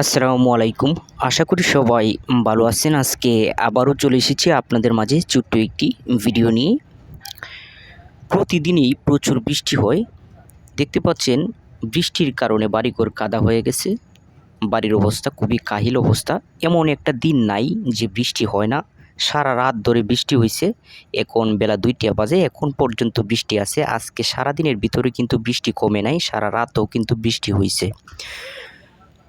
আসসালামু আলাইকুম। আশা করি সবাই ভালো আছেন। আজকে আবারও চলে এসেছি আপনাদের মাঝে ছোট্ট একটি ভিডিও নিয়ে। প্রতিদিনই প্রচুর বৃষ্টি হয়। দেখতে পাচ্ছেন, বৃষ্টির কারণে বাড়িঘর কাদা হয়ে গেছে। বাড়ির অবস্থা খুবই কাহিল অবস্থা। এমন একটা দিন নাই যে বৃষ্টি হয় না। সারা রাত ধরে বৃষ্টি হয়েছে এখন বেলা দুইটা বাজে। এখন পর্যন্ত বৃষ্টি আছে। আজকে সারা দিনের ভিতরে কিন্তু বৃষ্টি কমে নাই। সারা রাতও কিন্তু বৃষ্টি হয়েছে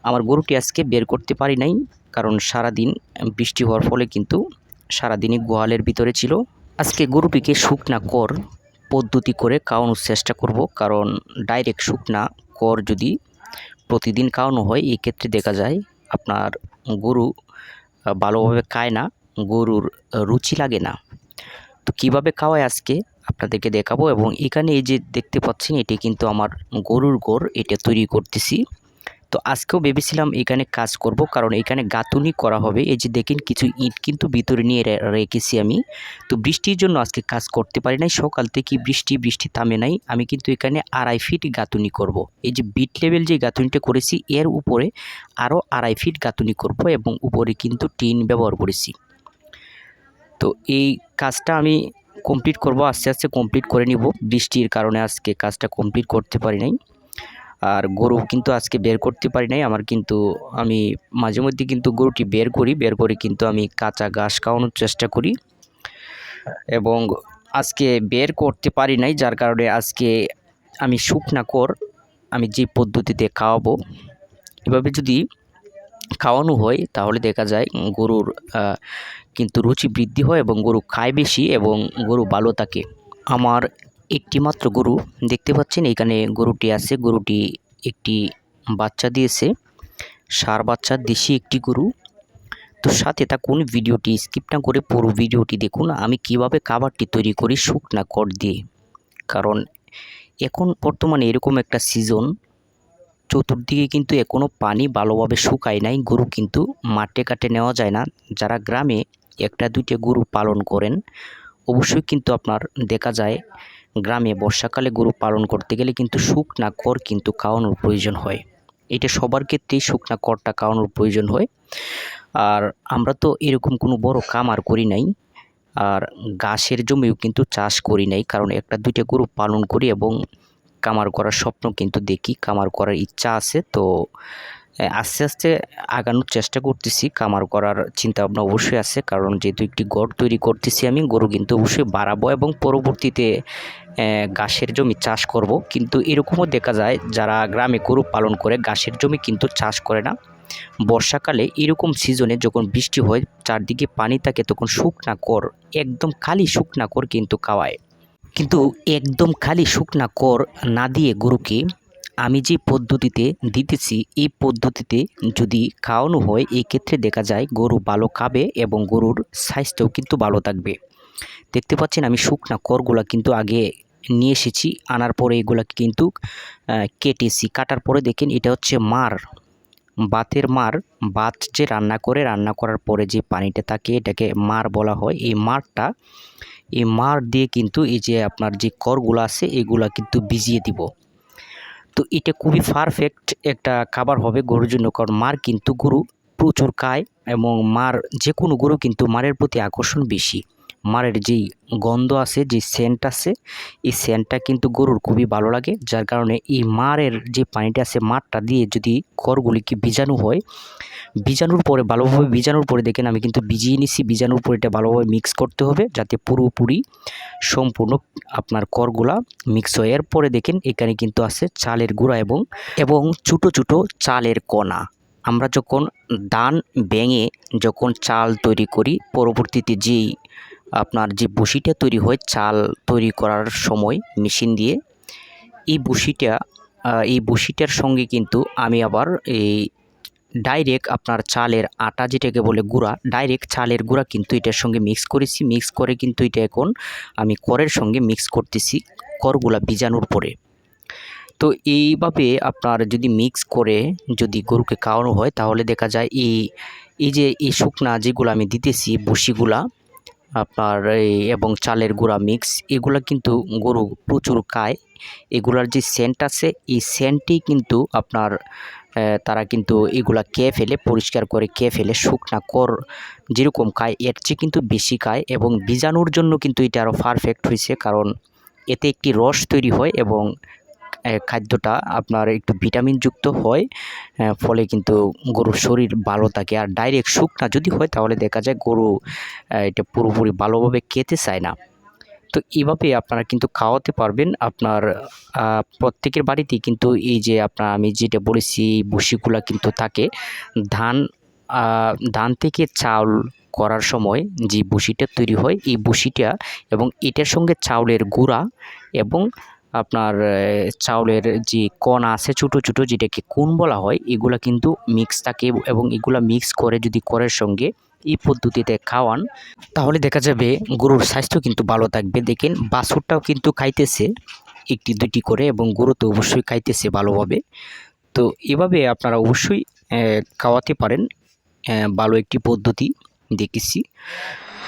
আমার গরুটি আজকে বের করতে পারি নাই, কারণ সারাদিন বৃষ্টি হওয়ার ফলে কিন্তু সারাদিনই গোয়ালের ভিতরে ছিল। আজকে গরুটিকে শুকনা কর পদ্ধতি করে খাওয়ানোর চেষ্টা করব, কারণ ডাইরেক্ট শুকনা কর যদি প্রতিদিন খাওয়ানো হয় এই ক্ষেত্রে দেখা যায় আপনার গরু ভালোভাবে খায় না, গরুর রুচি লাগে না। তো কীভাবে খাওয়ায় আজকে আপনাদেরকে দেখাবো এবং এখানে এই যে দেখতে পাচ্ছেন, এটি কিন্তু আমার গরুর গোর এটা তৈরি করতেছি। তো আজকেও ভেবেছিলাম এখানে কাজ করব, কারণ এখানে গাঁথুনি করা হবে। এই যে দেখেন কিছু ইট কিন্তু ভিতরে নিয়ে রেখেছি আমি। তো বৃষ্টির জন্য আজকে কাজ করতে পারি নাই। সকাল থেকে বৃষ্টি বৃষ্টি থামে নাই। আমি কিন্তু এখানে আড়াই ফিট গাঁথুনি করব। এই যে বিট লেভেল যে গাঁথুনিটা করেছি, এর উপরে আরও আড়াই ফিট গাঁথুনি করব এবং উপরে কিন্তু টিন ব্যবহার করেছি। তো এই কাজটা আমি কমপ্লিট করব, আস্তে আস্তে কমপ্লিট করে নিব। বৃষ্টির কারণে আজকে কাজটা কমপ্লিট করতে পারি নাই। আর গরু কিন্তু আজকে বের করতে পারি নাই। আমার কিন্তু আমি মাঝে মধ্যে কিন্তু গরুটি বের করি। বের করে কিন্তু আমি কাঁচা ঘাস খাওয়ানোর চেষ্টা করি। এবং আজকে বের করতে পারি নাই, যার কারণে আজকে আমি শুকনা কর আমি যে পদ্ধতিতে খাওয়াবো। এভাবে যদি খাওয়ানো হয়, তাহলে দেখা যায় গরুর কিন্তু রুচি বৃদ্ধি হয় এবং গরু খায় বেশি এবং গরু ভালো থাকে। আমার একটি মাত্র গরু। দেখতে পাচ্ছেন এখানে গরুটি আছে, গরুটি একটি বাচ্চা দিয়েছে, সার বাচ্চা, দেশি একটি গরু। তো সাথে থাকুন, ভিডিওটি স্কিপ না করে পুরো ভিডিওটি দেখুন। আমি কীভাবে খাবারটি তৈরি করি শুকনা কর দিয়ে। কারণ এখন বর্তমানে এরকম একটা সিজন চতুর্দিকে কিন্তু এখনও পানি ভালোভাবে শুকায় নাই, গরু কিন্তু মাঠে কাটে নেওয়া যায় না। যারা গ্রামে একটা দুইটা গরু পালন করেন, অবশ্যই কিন্তু আপনার দেখা যায় গ্রামে বর্ষাকালে গরু পালন করতে গেলে কিন্তু শুকনা কর কিন্তু খাওয়ানোর প্রয়োজন হয়। এটা সবার ক্ষেত্রেই শুকনা করটা খাওয়ানোর প্রয়োজন হয়। আর আমরা তো এরকম কোনো বড় কামার করি নাই। আর ঘাসের জমিও কিন্তু চাষ করি নাই। কারণ একটা দুইটা গরু পালন করি এবং কামার করার স্বপ্ন কিন্তু দেখি, কামার করার ইচ্ছা আছে। তো আস্তে আস্তে আগানোর চেষ্টা করতেছি। কামার করার চিন্তা ভাবনা অবশ্যই আছে, কারণ যেহেতু একটি গড় তৈরি করতেছি আমি, গরু কিন্তু অবশ্যই বাড়াবো এবং পরবর্তীতে ঘাসের জমি চাষ করব। কিন্তু এরকমও দেখা যায়, যারা গ্রামে গরু পালন করে, ঘাসের জমি কিন্তু চাষ করে না। বর্ষাকালে এরকম সিজনে যখন বৃষ্টি হয়, চারদিকে পানি থাকে, তখন শুকনা কর, একদম খালি শুকনা কর কিন্তু খাওয়ায়। কিন্তু একদম খালি শুকনা কর না দিয়ে গরুকে আমি যে পদ্ধতিতে দিতেছি, এই পদ্ধতিতে যদি খাওয়ানো হয়, এই ক্ষেত্রে দেখা যায় গরু ভালো খাবে এবং গরুর স্বাস্থ্যও কিন্তু ভালো থাকবে। দেখতে পাচ্ছেন আমি শুকনা করগুলা কিন্তু আগে নিয়ে এসেছি, আনার পরে এগুলাকে কিন্তু কেটেছি। কাটার পরে দেখেন এটা হচ্ছে মার, বাতের মার। বাত যে রান্না করে, রান্না করার পরে যে পানিটা থাকে, এটাকে মার বলা হয়। এই মারটা, এই মার দিয়ে কিন্তু এই যে আপনার যে করগুলো আছে, এগুলা কিন্তু ভিজিয়ে দিব। তো এটা খুবই পারফেক্ট একটা খাবার হবে গরুর জন্য, কারণ মার কিন্তু গরু প্রচুর খায় এবং মার যে কোনো গরু কিন্তু মারের প্রতি আকর্ষণ বেশি। মারের যেই গন্ধ আছে যে সেন্ট আছে, এই সেন্টটা কিন্তু গরুর খুবই ভালো লাগে। যার কারণে এই মারের যে পানিটা আছে, মারটা দিয়ে যদি খড়গুলিকে ভিজানো হয়, ভিজানোর পরে ভালোভাবে ভিজানোর পরে দেখেন আমি কিন্তু ভিজিয়ে নিছি। ভিজানোর পরে এটা ভালোভাবে মিক্স করতে হবে যাতে পুরোপুরি সম্পূর্ণ আপনার করগুলা মিক্স হয়। এরপরে দেখেন এখানে কিন্তু আছে চালের গুঁড়া এবং এবং ছোটো ছোটো চালের কণা। আমরা যখন দান ভেঙে যখন চাল তৈরি করি, পরবর্তীতে যেই আপনার যে বসিটা তৈরি হয়, চাল তৈরি করার সময় মেশিন দিয়ে, এই বসিটা এই বসিটার সঙ্গে কিন্তু আমি আবার এই ডাইরেক্ট আপনার চালের আটা যেটাকে বলে গুঁড়া ডাইরেক্ট চালের গুঁড়া কিন্তু এটার সঙ্গে মিক্স করেছি। মিক্স করে কিন্তু এটা এখন আমি করের সঙ্গে মিক্স করতেছি করগুলা ভিজানোর পরে। তো এইভাবে আপনার যদি মিক্স করে যদি গরুকে খাওয়ানো হয়, তাহলে দেখা যায় এই এই যে এই শুকনা যেগুলো আমি দিতেছি বসিগুলা আপনার এই এবং চালের গুঁড়া মিক্স এগুলো কিন্তু গরু প্রচুর খায়। এগুলার যে সেন্ট আছে, এই সেন্টই কিন্তু আপনার তারা কিন্তু এগুলা খেয়ে ফেলে, পরিষ্কার করে খেয়ে ফেলে, শুকনা কর যেরকম খায়, এর চেয়ে কিন্তু বেশি খায় এবং বীজাণুর জন্য কিন্তু এটা আরও পারফেক্ট হয়েছে কারণ এতে একটি রস তৈরি হয় এবং খাদ্যটা আপনার একটু ভিটামিনযুক্ত হয় ফলে কিন্তু গরুর শরীর ভালো থাকে। আর ডাইরেক্ট শুকনা যদি হয়, তাহলে দেখা যায় গরু এটা পুরোপুরি ভালোভাবে খেতে চায় না। তো এভাবে আপনারা কিন্তু খাওয়াতে পারবেন। আপনার প্রত্যেকের বাড়িতেই কিন্তু এই যে আপনার আমি যেটা বলেছি এই ভুসিগুলা কিন্তু থাকে। ধান ধান থেকে চাউল করার সময় যে ভুসিটা তৈরি হয়, এই ভুসিটা এবং এটার সঙ্গে চাউলের গুঁড়া এবং আপনার চাউলের যে কণা আছে, ছোটো ছোটো যেটাকে কোন বলা হয়, এগুলা কিন্তু মিক্স থাকে এবং এগুলা মিক্স করে যদি করের সঙ্গে এই পদ্ধতিতে খাওয়ান, তাহলে দেখা যাবে গরুর স্বাস্থ্য কিন্তু ভালো থাকবে। দেখেন, বাছুরটাও কিন্তু খাইতেছে, একটি দুটি করে এবং গরু তো অবশ্যই খাইতেছে ভালোভাবে। তো এভাবে আপনারা অবশ্যই খাওয়াতে পারেন ভালো একটি পদ্ধতি দেখেছি।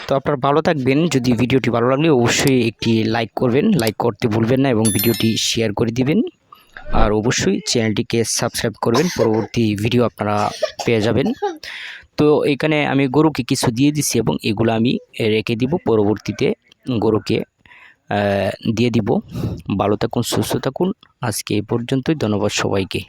তো আপনারা ভালো থাকবেন। যদি ভিডিওটি ভালো লাগলে অবশ্যই একটি লাইক করবেন। লাইক করতে ভুলবেন না এবং ভিডিওটি শেয়ার করে দিবেন। আর অবশ্যই চ্যানেলটিকে সাবস্ক্রাইব করবেন। পরবর্তী ভিডিও আপনারা পেয়ে যাবেন। তো এখানে আমি গরুকে কিছু দিয়ে দিছি এবং এগুলো আমি রেখে দিব। পরবর্তীতে গরুকে দিয়ে দিব। ভালো থাকুন, সুস্থ থাকুন। আজকে এই পর্যন্তই। ধন্যবাদ সবাইকে।